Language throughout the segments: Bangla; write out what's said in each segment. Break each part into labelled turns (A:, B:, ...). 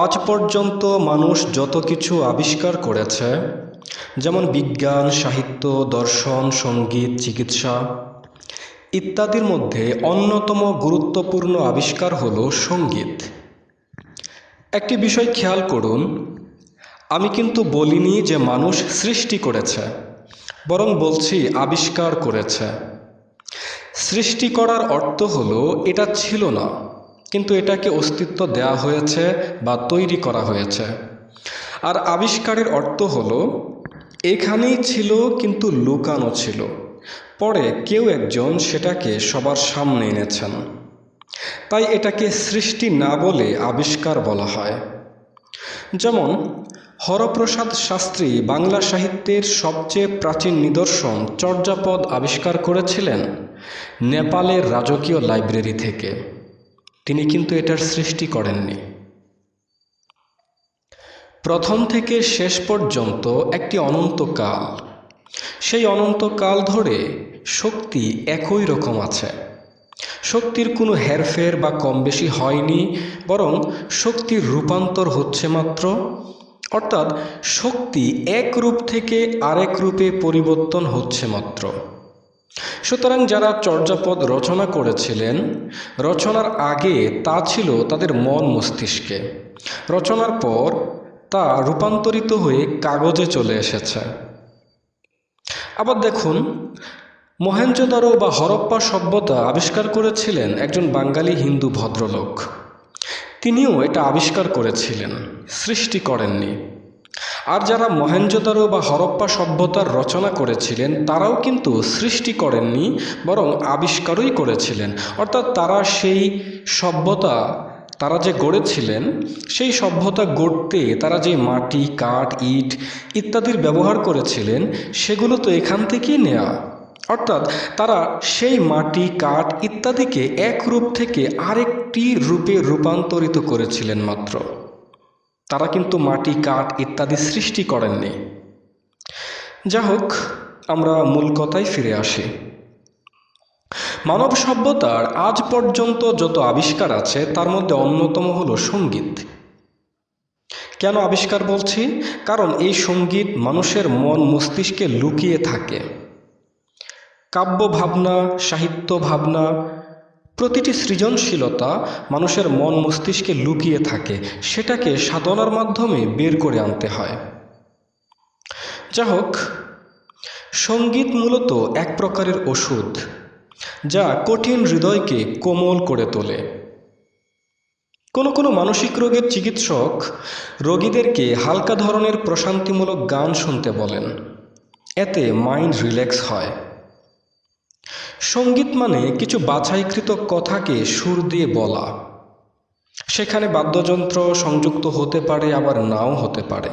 A: আজ পর্যন্ত মানুষ যত কিছু আবিষ্কার করেছে, যেমন বিজ্ঞান, সাহিত্য, দর্শন, সংগীত, চিকিৎসা ইত্যাদির মধ্যে অন্যতম গুরুত্বপূর্ণ আবিষ্কার হল সংগীত। একটি বিষয় খেয়াল করুন, আমি কিন্তু বলিনি যে মানুষ সৃষ্টি করেছে, বরং বলছি আবিষ্কার করেছে। সৃষ্টি করার অর্থ হলো এটা ছিল না। কিন্তু এটাকে অস্তিত্ব দেয়া হয়েছে বা তৈরি করা হয়েছে। আর আবিষ্কারের অর্থ হলো, এখানেই ছিল কিন্তু লুকানো ছিল। পরে কেউ একজন সেটাকে সবার সামনে এনেছেন। তাই এটাকে সৃষ্টি না বলে আবিষ্কার বলা হয়। যেমন, হরপ্রসাদ শাস্ত্রী বাংলা সাহিত্যের সবচেয়ে প্রাচীন নিদর্শন চর্যাপদ আবিষ্কার করেছিলেন নেপালের রাজকীয় লাইব্রেরি থেকে। তিনি কিন্তু এটার সৃষ্টি করেননি। প্রথম থেকে শেষ পর্যন্ত একটি অনন্তকাল। সেই অনন্তকাল ধরে শক্তি একই রকম আছে। শক্তির কোনো হেরফের বা কম বেশি হয়নি, বরং শক্তির রূপান্তর হচ্ছে মাত্র। অর্থাৎ শক্তি এক রূপ থেকে আরেক রূপে পরিবর্তন হচ্ছে মাত্র। সুতরাং যারা চর্যাপদ রচনা করেছিলেন, রচনার আগে তা ছিল তাদের মন মস্তিষ্কে। রচনার পর তা রূপান্তরিত হয়ে কাগজে চলে এসেছে। আবার দেখুন মহেঞ্জোদারো বা হরপ্পা সভ্যতা আবিষ্কার করেছিলেন একজন বাঙালি হিন্দু ভদ্রলোক। তিনিও এটা আবিষ্কার করেছিলেন, সৃষ্টি করেননি। আর যারা মহেঞ্জোদারো বা হরপ্পা সভ্যতার রচনা করেছিলেন, তারাও কিন্তু সৃষ্টি করেননি, বরং আবিষ্কারই করেছিলেন। অর্থাৎ তারা সেই সভ্যতা, তারা যে গড়েছিলেন, সেই সভ্যতা গড়তে তারা যে মাটি, কাঠ, ইট ইত্যাদির ব্যবহার করেছিলেন, সেগুলো তো এখান থেকেই নেওয়া অর্থাৎ তারা সেই মাটি, কাঠ ইত্যাদিকে এক রূপ থেকে আরেকটি রূপে রূপান্তরিত করেছিলেন মাত্র। তারা কিন্তু মাটি, কাঠ ইত্যাদি সৃষ্টি করেননি। যা হোক আমরা মূল কথায় ফিরে আসি। মানব সভ্যতার আজ পর্যন্ত যত আবিষ্কার আছে, তার মধ্যে অন্যতম হলো সংগীত। কেন আবিষ্কার বলছি? কারণ এই সংগীত মানুষের মন মস্তিষ্কে লুকিয়ে থাকে। কাব্য ভাবনা সাহিত্য ভাবনা প্রতিটি সৃজনশীলতা মানুষের মন মস্তিষ্কে লুকিয়ে থাকে, সেটাকে সাধনার মাধ্যমে বের করে আনতে হয়। যা হোক সংগীত মূলত এক প্রকারের ওষুধ, যা কঠিন হৃদয়কে কোমল করে তোলে। কোনো কোনো মানসিক রোগের চিকিৎসক রোগীদেরকে হালকা ধরনের প্রশান্তিমূলক গান শুনতে বলেন। এতে মাইন্ড রিল্যাক্স হয়। সংগীত মানে কিছু বাছাইকৃত কথাকে সুর দিয়ে বলা। সেখানে বাদ্যযন্ত্র সংযুক্ত হতে পারে, আবার নাও হতে পারে।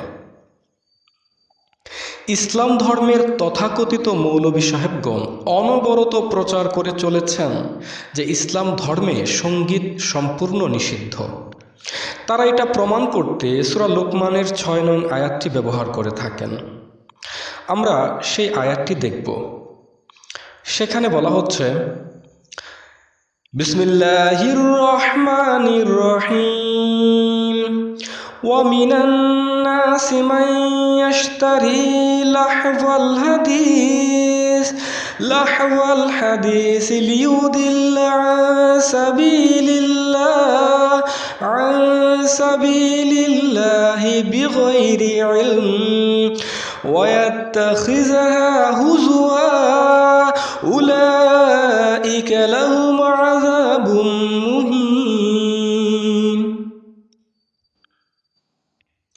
A: ইসলাম ধর্মের তথাকথিত মৌলবী সাহেবগণ অনবরত প্রচার করে চলেছেন যে ইসলাম ধর্মে সংগীত সম্পূর্ণ নিষিদ্ধ। তারা এটা প্রমাণ করতে সুরা লোকমানের ছয় নং আয়াতটি ব্যবহার করে থাকেন। আমরা সেই আয়াতটি দেখব। সেখানে বলা হচ্ছে বিসমিল্লাহির রহমানির রহিম ومن الناس من يشتري لحظ الحديث لحظ الحديث ليضل عن سبيل الله عن سبيل الله بغير علم ويتخذها هزوا أولئك لهم عذاب مهين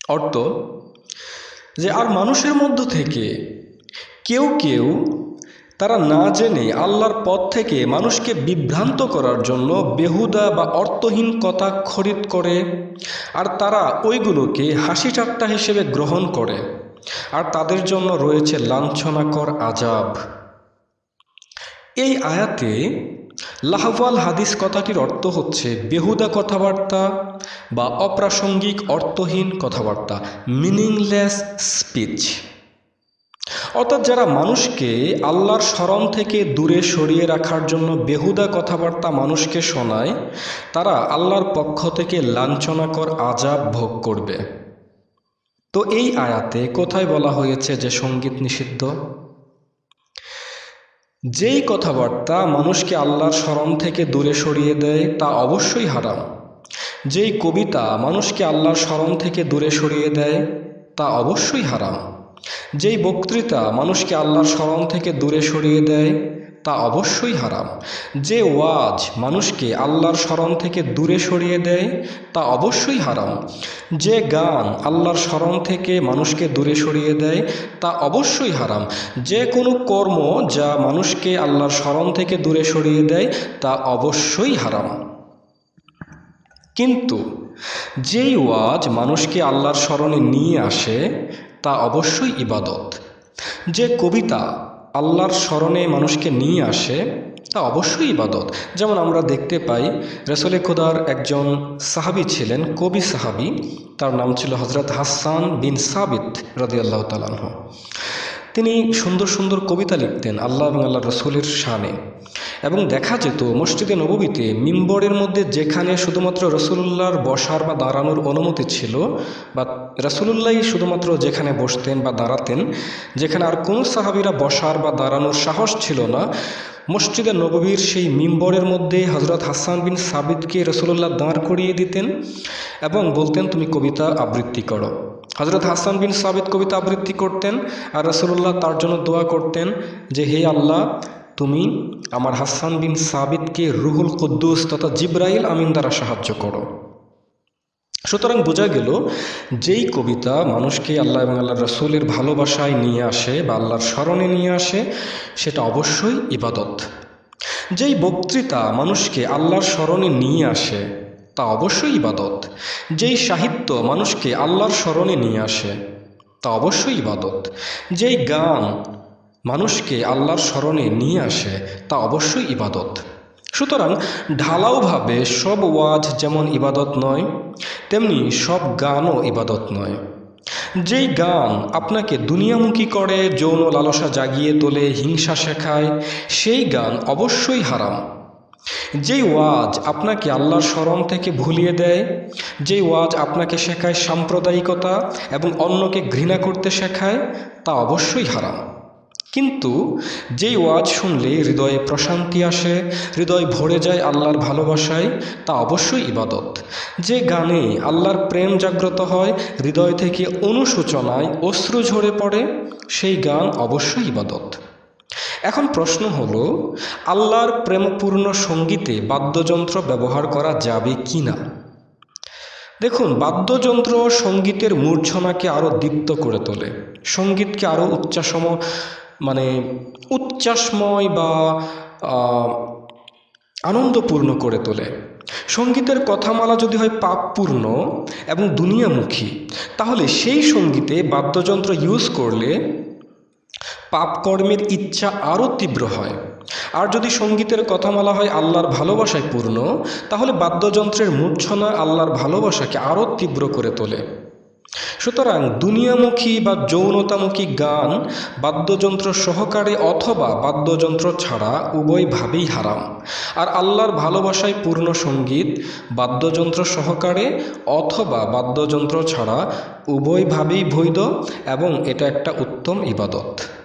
A: অর্থ যে আর মানুষের মধ্য থেকে কেউ কেউ তারা না জেনে আল্লাহর পথ থেকে মানুষকে বিভ্রান্ত করার জন্য বেহুদা বা অর্থহীন কথা খরিদ করে আর তারা ওইগুলোকে হাসি ঠাট্টা হিসেবে গ্রহণ করে আর তাদের জন্য রয়েছে লাঞ্ছনাকর আজাব এই আয়াতে লাহওয়াল হাদিস কথাটির অর্থ হচ্ছে বেহুদা কথাবার্তা বা অপ্রাসঙ্গিক, অর্থহীন কথাবার্তা মিনিংলেস স্পিচ অর্থাৎ যারা মানুষকে আল্লাহর স্মরণ থেকে দূরে সরিয়ে রাখার জন্য বেহুদা কথাবার্তা মানুষকে শোনায়, তারা আল্লাহর পক্ষ থেকে লাঞ্ছনাকর আজাব ভোগ করবে। তো এই আয়াতে কোথায় বলা হয়েছে যে সংগীত নিষিদ্ধ? যেই কথাবার্তা মানুষকে আল্লাহর স্মরণ থেকে দূরে সরিয়ে দেয়, তা অবশ্যই হারাম। যেই কবিতা মানুষকে আল্লাহর স্মরণ থেকে দূরে সরিয়ে দেয়, তা অবশ্যই হারাম। যেই বক্তৃতা মানুষকে আল্লাহর স্মরণ থেকে দূরে সরিয়ে দেয় তা অবশ্যই হারাম। যে ওয়াজ মানুষকে আল্লাহর স্মরণ থেকে দূরে সরিয়ে দেয়, তা অবশ্যই হারাম। যে গান আল্লাহর স্মরণ থেকে মানুষকে দূরে সরিয়ে দেয়, তা অবশ্যই হারাম। যে কোনো কর্ম যা মানুষকে আল্লাহর স্মরণ থেকে দূরে সরিয়ে দেয়, তা অবশ্যই হারাম। কিন্তু যেই ওয়াজ মানুষকে আল্লাহর স্মরণে নিয়ে আসে, তা অবশ্যই ইবাদত। যে কবিতা আল্লাহর স্মরণে মানুষকে নিয়ে আসে, তা অবশ্যই ইবাদত। যেমন আমরা দেখতে পাই, রসলে খোদার একজন সাহাবি ছিলেন, কবি সাহাবি। তার নাম ছিল হজরত হাসান বিন সাবিত রাজি আল্লাহ তালাহ তিনি সুন্দর সুন্দর কবিতা লিখতেন আল্লাহ এবং আল্লাহ রসুলের শানে। এবং দেখা যেত মসজিদে নববীতে মিম্বরের মধ্যে যেখানে শুধুমাত্র রসুল্লাহর বসার বা দাঁড়ানোর অনুমতি ছিল বা রসুল্লাহ শুধুমাত্র যেখানে বসতেন বা দাঁড়াতেন, যেখানে আর কোনো সাহাবিরা বসার বা দাঁড়ানোর সাহস ছিল না, মসজিদে নববীর সেই মিম্বরের মধ্যে হজরত হাসান বিন সাবিদকে রসুল্লাহ দাঁড় করিয়ে দিতেন এবং বলতেন, তুমি কবিতা আবৃত্তি করো। হজরত হাসান বিন সাবিদ কবিতা আবৃত্তি করতেন আর রসুল্লাহ তার জন্য দোয়া করতেন যে, হে আল্লাহ, তুমি আমার হাসান বিন সাবিদকে রুহুল কুদ্দুস তথা জিব্রাইল আমিন দ্বারা সাহায্য করো। সুতরাং বোঝা গেল, যেই কবিতা মানুষকে আল্লাহ এবং আল্লাহ রসুলের ভালোবাসায় নিয়ে আসে বা আল্লাহর স্মরণে নিয়ে আসে, সেটা অবশ্যই ইবাদত। যেই বক্তৃতা মানুষকে আল্লাহর স্মরণে নিয়ে আসে তা অবশ্যই ইবাদত। যেই সাহিত্য মানুষকে আল্লাহর স্মরণে নিয়ে আসে, তা অবশ্যই ইবাদত। যেই গান মানুষকে আল্লাহর স্মরণে নিয়ে আসে, তা অবশ্যই ইবাদত। সুতরাং ঢালাওভাবে সব ওয়াজ যেমন ইবাদত নয়, তেমনি সব গানও ইবাদত নয়। যেই গান আপনাকে দুনিয়ামুখী করে, যৌন লালসা জাগিয়ে তোলে, হিংসা শেখায়, সেই গান অবশ্যই হারাম। যেই ওয়াজ আপনাকে আল্লাহর স্মরণ থেকে ভুলিয়ে দেয়, যেই ওয়াজ আপনাকে শেখায় সাম্প্রদায়িকতা এবং অন্যকে ঘৃণা করতে শেখায়, তা অবশ্যই হারাম। কিন্তু যেই ওয়াজ শুনলে হৃদয়ে প্রশান্তি আসে, হৃদয় ভরে যায় আল্লাহর ভালোবাসায়, তা অবশ্যই ইবাদত। যে গানে আল্লাহর প্রেম জাগ্রত হয়, হৃদয় থেকে অনুশোচনায় অশ্রু ঝরে পড়ে, সেই গান অবশ্যই ইবাদত। এখন প্রশ্ন হলো, আল্লাহর প্রেমপূর্ণ সঙ্গীতে বাদ্যযন্ত্র ব্যবহার করা যাবে কি না দেখুন, বাদ্যযন্ত্র সঙ্গীতের মূর্ছনাকে আরও দীপ্ত করে তোলে। সঙ্গীতকে আরও উচ্চাসম মানে উচ্ছ্বাসময় বা আনন্দপূর্ণ করে তোলে। সঙ্গীতের কথামালা যদি হয় পাপপূর্ণ এবং দুনিয়ামুখী, তাহলে সেই সঙ্গীতে বাদ্যযন্ত্র ইউজ করলে পাপকর্মের ইচ্ছা আরও তীব্র হয়। আর যদি সঙ্গীতের কথা বলা হয় আল্লাহর ভালোবাসায় পূর্ণ, তাহলে বাদ্যযন্ত্রের মূর্ছনা আল্লাহর ভালোবাসাকে আরও তীব্র করে তোলে। সুতরাং দুনিয়ামুখী বা যৌনতামুখী গান বাদ্যযন্ত্র সহকারে অথবা বাদ্যযন্ত্র ছাড়া উভয়ভাবেই হারাম। আর আল্লাহর ভালোবাসায় পূর্ণ সংগীত বাদ্যযন্ত্র সহকারে অথবা বাদ্যযন্ত্র ছাড়া উভয়ভাবেই বৈধ এবং এটা একটা উত্তম ইবাদত।